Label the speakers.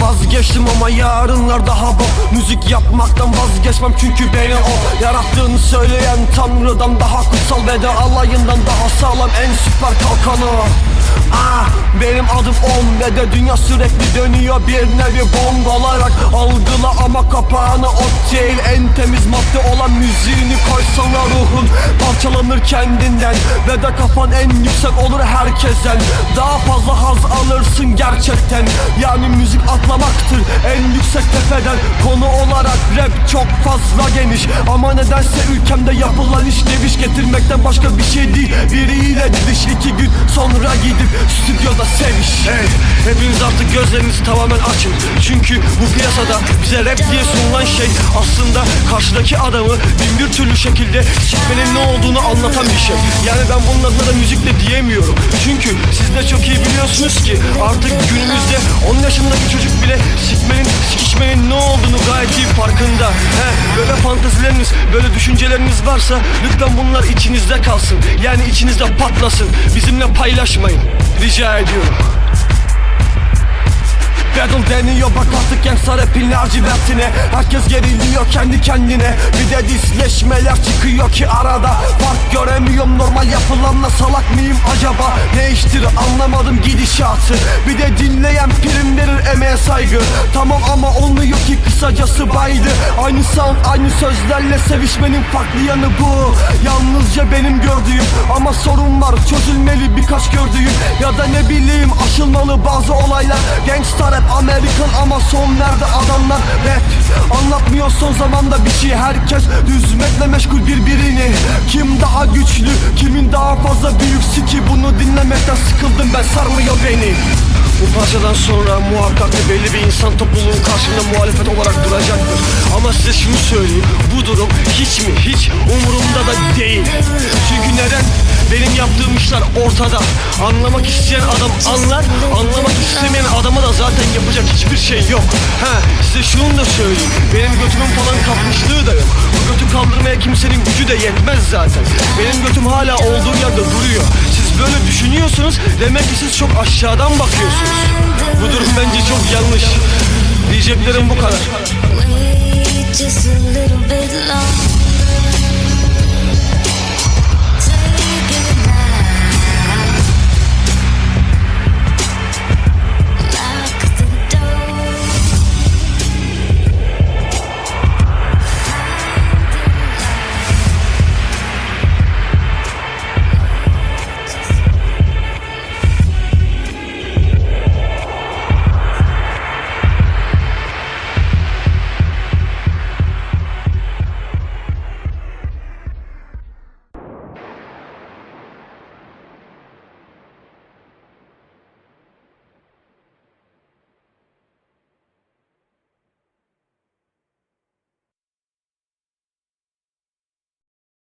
Speaker 1: Vazgeçtim ama yarınlar daha bol Müzik yapmaktan vazgeçmem çünkü beni o. Yarattığını söyleyen tanrıdan daha kutsal Ve de alayından daha sağlam en süper kalkanı. Ah, benim adım on ve de dünya sürekli dönüyor bir nevi bomb olarak. Algıla ama kapağını ot değil En temiz madde olan müziğini koysana ruhun. Parçalanır kendinden ve de kafan en yüksek olur herkesten. Daha fazla haz alırsın gerçekten Yani müzik atlamaktır. En yüksek tepeden Konu olarak rap çok fazla geniş. Ama nedense ülkemde yapılan iş deviş Getirmekten başka bir şey değil. Biriyle didiş iki gün sonra gidip stüdyoda seviş. Hey hepiniz artık gözlerinizi tamamen açın. Çünkü bu piyasada bize rap diye sunulan şey Aslında karşıdaki adamı bin bir türlü şekilde sikmenin ne olduğunu anlatan bir şey. Yani ben bunun adına da müzik de diyemiyorum. Çünkü siz de çok iyi biliyorsunuz ki Artık günümüzde 10 yaşındaki çocuk bile sikmenin, sikişmenin ne olduğunu gayet iyi farkında. He, böyle fantazileriniz, böyle düşünceleriniz varsa Lütfen bunlar içinizde kalsın. Yani içinizde patlasın. Bizimle paylaşmayın. Rica ediyorum Battle deniyor bak artık gangsta rapin lacivertine Herkes geriliyor kendi kendine. Bir de disleşmeler çıkıyor ki arada. Fark göremiyorum normal yapılanla salak mıyım acaba? Ne iştir anlamadım gidişatı. Bir de dinleyen prim verir emeğe saygı. Tamam ama olmuyor ki kısacası baydı. Aynı sound aynı sözlerle sevişmenin farklı yanı bu. Yalnızca benim gördüğüm ama sorun var çözülmeli birkaç gördüğüm. Ya da ne bileyim aşılmalı bazı olaylar. Rap Amerikan ama son nerede adamlar? Rap. Anlatmıyor son zamanda bir şey. Herkes Düzmekle meşgul birbirini. Kim daha güçlü kimin daha fazla büyüksü ki Bunu dinlemekten sıkıldım ben. Sarmıyor beni. Bu parçadan sonra muhakkak ki belli bir insan topluluğun karşısında muhalefet olarak duracaktır. Ama size şunu söyleyeyim. Bu durum hiç mi? Hiç umurumda da değil. Çünkü neden? Benim yaptığım işler ortada. Anlamak isteyen adam anlar yapacak hiçbir şey yok. Ha size şunu da söyleyeyim. Benim götümün falan kapmışlığı da yok. Bu götü kaldırmaya kimsenin gücü de yetmez zaten. Benim götüm hala olduğu yerde duruyor. Siz böyle düşünüyorsunuz Demek ki siz çok aşağıdan bakıyorsunuz. Bu durum bence çok yanlış. Diyeceklerim bu kadar.
Speaker 2: Just a little bit longer.